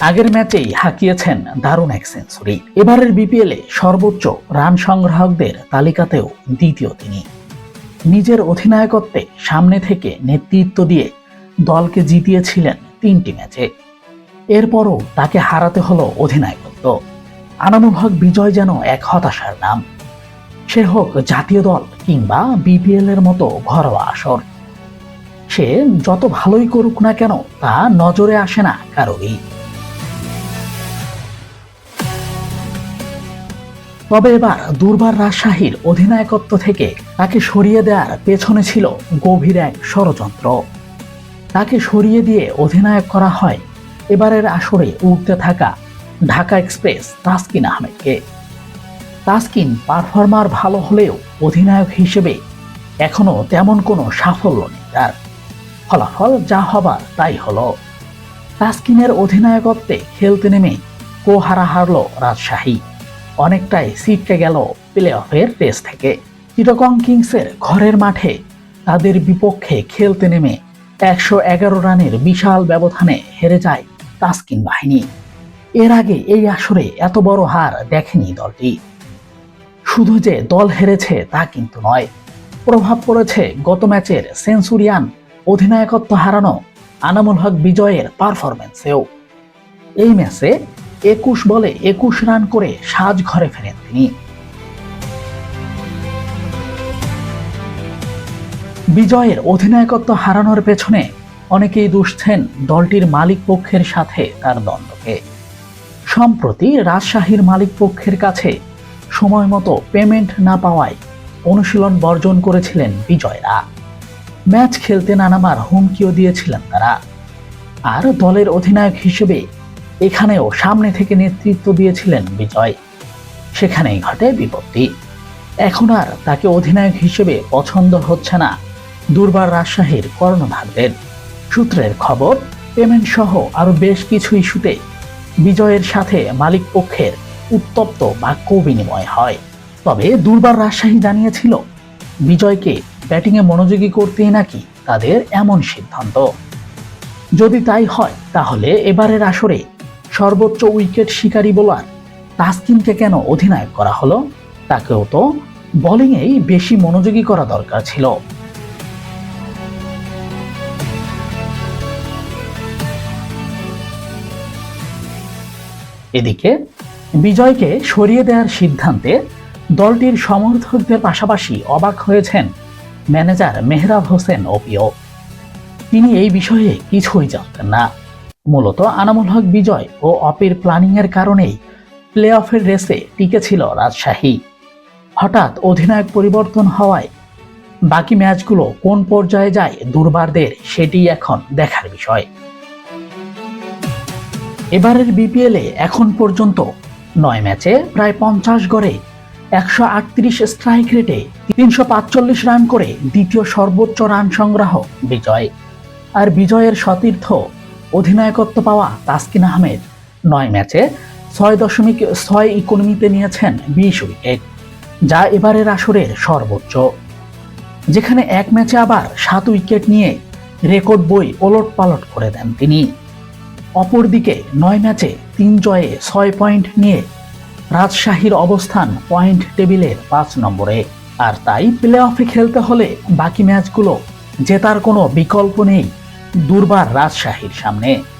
আগের ম্যাচেই হাঁকিয়েছেন দারুণ এক সেঞ্চুরি। এবারের বিপিএলে সর্বোচ্চ রান সংগ্রাহকদের তালিকাতেও দ্বিতীয় তিনি। নিজের অধিনায়কত্বে সামনে থেকে নেতৃত্ব দিয়ে দলকে জিতিয়েছিলেন তিনটি ম্যাচে। এরপরও তাকে হারাতে হলো অধিনায়কত্ব। আনামুল বিজয় যেন এক হতাশার নাম। সে হোক জাতীয় দল কিংবা বিপিএল এর মতো ঘরোয়া আসর। সে যত ভালোই করুক না কেন তা নজরে আসে না কারোরই। তবে এবার দুর্বার রাজশাহীর অধিনায়কত্ব থেকে তাকে সরিয়ে দেওয়ার পেছনে ছিল গভীর এক ষড়যন্ত্র। তাকে সরিয়ে দিয়ে অধিনায়ক করা হয় এবারের আসরে উঠতে থাকা ঢাকা এক্সপ্রেস তাসকিন আহমেদকে। তাসকিন পারফর্মার ভালো হলেও অধিনায়ক হিসেবে এখনও তেমন কোনো সাফল্য নেই তার। ফলাফল যা হবার তাই হলো। তাসকিনের অধিনায়কত্বে খেলতে নেমে কোহারা হারল রাজশাহী। অনেকটাই সিটকে গেল প্লে অফের রেস থেকে। চিটগং কিংসের ঘরের মাঠে তাদের বিপক্ষে খেলতে নেমে একশো এগারো রানের বিশাল ব্যবধানে হেরে যায় তাস্কিন বাহিনী। এর আগে এই আসরে এত বড় হার দেখেনি দলটি। শুধু যে দল হেরেছে তা কিন্তু নয়, প্রভাব পড়েছে গত ম্যাচের সেঞ্চুরিয়ান অধিনায়কত্ব হারানো আনামুল হক বিজয়ের পারফরমেন্সেও এই ম্যাচে একুশ বলে একুশ রান করে সাজ ঘরে ফেরেন তিনি। বিজয়ের অধিনায়কত্ব হারানোর পেছনে অনেকেই দুষছেন দলটির মালিক পক্ষের সাথে তার দ্বন্দ্বকে। সম্প্রতি রাজশাহীর মালিক পক্ষের কাছে সময় মতো পেমেন্ট না পাওয়ায় অনুশীলন বর্জন করেছিলেন বিজয়রা। ম্যাচ খেলতে না নামার হুমকিও দিয়েছিলেন তারা। আর দলের অধিনায়ক হিসেবে এখানেও সামনে থেকে নেতৃত্ব দিয়েছিলেন বিজয়। সেখানেই ঘটে বিপত্তি। এখন আর তাকে অধিনায়ক হিসেবে পছন্দ হচ্ছে না দুর্বার রাজশাহীর কর্ণধারদের। সূত্রের খবর, পেমেন্ট সহ আরও বেশ কিছু ইস্যুতে বিজয়ের সাথে মালিক পক্ষের উত্তপ্ত বাক্য বিনিময় হয়। তবে দুর্বার রাজশাহী জানিয়েছিল, বিজয়কে ব্যাটিংয়ে মনোযোগী করতেই নাকি তাদের এমন সিদ্ধান্ত। যদি তাই হয়, তাহলে এবারের আসরে সর্বোচ্চ উইকেট শিকারী বোলার তাসকিনকে কেন অধিনায়ক করা হলো? তাকেও তো বোলিংয়েই বেশি মনোযোগী করা দরকার ছিল। এদিকে বিজয়কে সরিয়ে দেওয়ার সিদ্ধান্তে দলটির সমর্থকদের পাশাপাশি অবাক হয়েছেন ম্যানেজার মেহরাব হোসেন ওপিও তিনি এই বিষয়ে কিছুই জানতেন না। মূলত আনামুল হক বিজয় ও অপির প্ল্যানিংয়ের কারণেই প্লে অফের রেসে টিকেছিল রাজশাহী। হঠাৎ অধিনায়ক পরিবর্তন হওয়ায় বাকি ম্যাচগুলো কোন পর্যায়ে যায় দুর্বারদের সেটি এখন দেখার বিষয়। এবারের বিপিএলে এখন পর্যন্ত নয় ম্যাচে প্রায় পঞ্চাশ গড়ে একশো আটত্রিশ স্ট্রাইক রেটে তিনশো পাঁচচল্লিশ রান করে দ্বিতীয় সর্বোচ্চ রান সংগ্রাহক বিজয়। আর বিজয়ের সতীর্থ অধিনায়কত্ব পাওয়া তাসকিন আহমেদ। নয় ম্যাচে ছয় দশমিক ছয় ইকোনমিতে নিয়েছেন বিশ উইকেট, যা এবারের আসরের সর্বোচ্চ। যেখানে এক ম্যাচে আবার সাত উইকেট নিয়ে রেকর্ড বই ওলট পালট করে দেন তিনি। অপরদিকে নয় ম্যাচে তিন জয়ে ছয় পয়েন্ট নিয়ে রাজশাহীর অবস্থান পয়েন্ট টেবিলের পাঁচ নম্বরে। আর তাই প্লে অফে খেলতে হলে বাকি ম্যাচগুলো জেতার কোনো বিকল্প নেই দুর্বার রাজশাহীর সামনে।